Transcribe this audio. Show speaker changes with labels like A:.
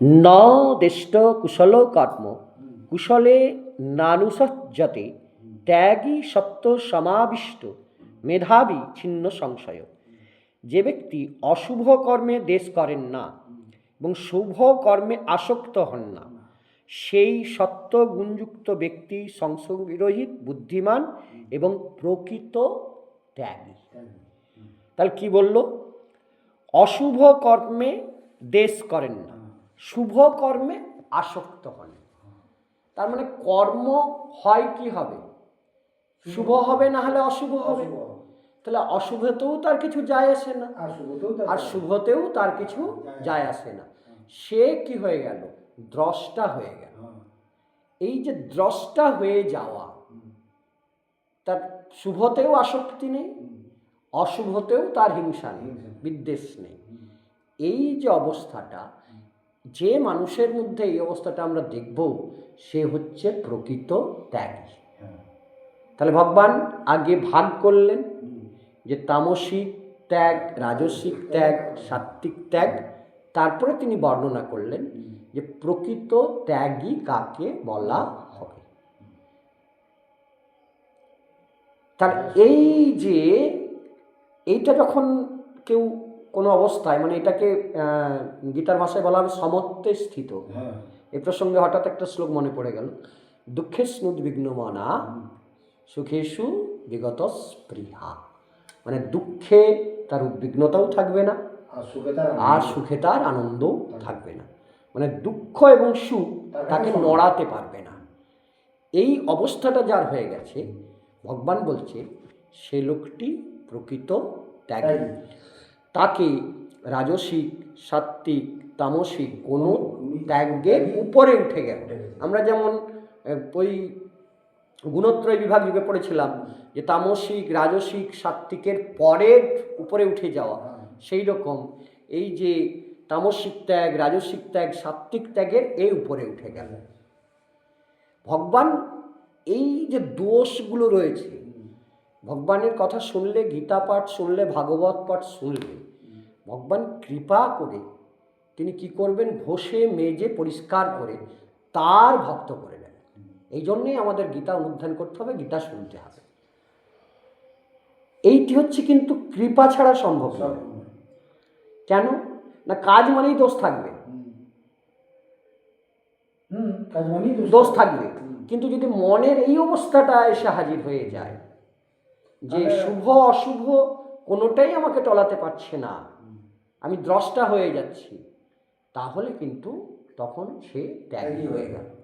A: ন দেষ্ট কুশল কর্ম। কুশলে নানুসজ্জতে ত্যাগী সত্য সমাবিষ্ট মেধাবী ছিন্ন সংশয়। যে ব্যক্তি অশুভ কর্মে দেশ করেন না এবং শুভ কর্মে আসক্ত হন না, সেই সত্য গুণযুক্ত ব্যক্তি সংসর্গরহিত বুদ্ধিমান এবং প্রকৃত ত্যাগী। তাহলে কি বলল? অশুভ কর্মে দেশ করেন না। শুভ কর্মে আসক্ত হন। তার মানে কর্ম হয় কি হবে? শুভ হবে না হলে অশুভ হবে। তাহলে অশুভতেও তার কিছু যায় আসে না।
B: আর শুভতেও তার
A: কিছু যায় আসে না। সে কি হয়ে গেল? দ্রষ্টা হয়ে গেল।
B: হ্যাঁ।
A: এই যে দ্রষ্টা হয়ে যাওয়া তার শুভতেও আসক্তি নেই অশুভতেও তার হিংসা নেই বিদ্বেষ নেই। এই যে অবস্থাটা যে মানুষের মধ্যে এই অবস্থাটা আমরা দেখব, সে হচ্ছে প্রকৃত ত্যাগী। তাহলে ভগবান আগে ভাগ করলেন যে তামসিক ত্যাগ, রাজসিক ত্যাগ সাত্বিক ত্যাগ, তারপরে তিনি বর্ণনা করলেন যে প্রকৃত ত্যাগী কাকে বলা হবে তার এই যে, এইটা যখন কেউ কোনো অবস্থায় মানে এটাকে গীতার ভাষায় বলা হবে সমত্বে স্থিত।
B: হ্যাঁ।
A: এ প্রসঙ্গে হঠাৎ একটা শ্লোক মনে পড়ে গেল। দুঃখে স্নুদ্বিগ্ন মনা সুখেশু বিগত স্পৃহা মানে দুঃখে তার উদ্বিগ্নতাও থাকবে না
B: আর সুখে তার
A: আর সুখে তার আনন্দও থাকবে না। মানে দুঃখ এবং সুখ তাকে নড়াতে পারবে না। এই অবস্থাটা যার হয়ে গেছে ভগবান বলছে সে লোকটি প্রকৃত ত্যাগী। তাকে রাজসিক, সাত্বিক, তামসিক কোনো ত্যাগের উপরে উঠে গেল। আমরা যেমন ওই গুণত্রয় বিভাগ যুগে পড়েছিলাম যে তামসিক, রাজসিক, সাত্বিকের পরের উপরে উঠে যাওয়া। সেই রকম এই যে তামসিক ত্যাগ, রাজসিক ত্যাগ, সাত্বিক ত্যাগের এই উপরে উঠে গেল। ভগবান এই যে দোষগুলো রয়েছে ভগবানের কথা শুনলে গীতা পাঠ শুনলে ভাগবত পাঠ শুনলে ভগবান কৃপা করে তিনি কি করবেন? ঘষে মেজে পরিষ্কার করে তার ভক্ত করে নেন এই জন্যেই আমাদের গীতা অনুধ্যান করতে হবে গীতা শুনতে হবে। এইটি হচ্ছে কিন্তু কৃপা ছাড়া সম্ভব নয়। কেন? না কাজ মানেই দোষ থাকবে।
B: দোষ
A: থাকবে। কিন্তু যদি মনের এই অবস্থাটা এসে হাজির হয়ে যায় যে শুভ অশুভ কোনোটাই আমাকে টলাতে পারছে না। আমি দ্রষ্টা হয়ে যাচ্ছি। তাহলে কিন্তু তখন সে ত্যাগী হয়ে গেল।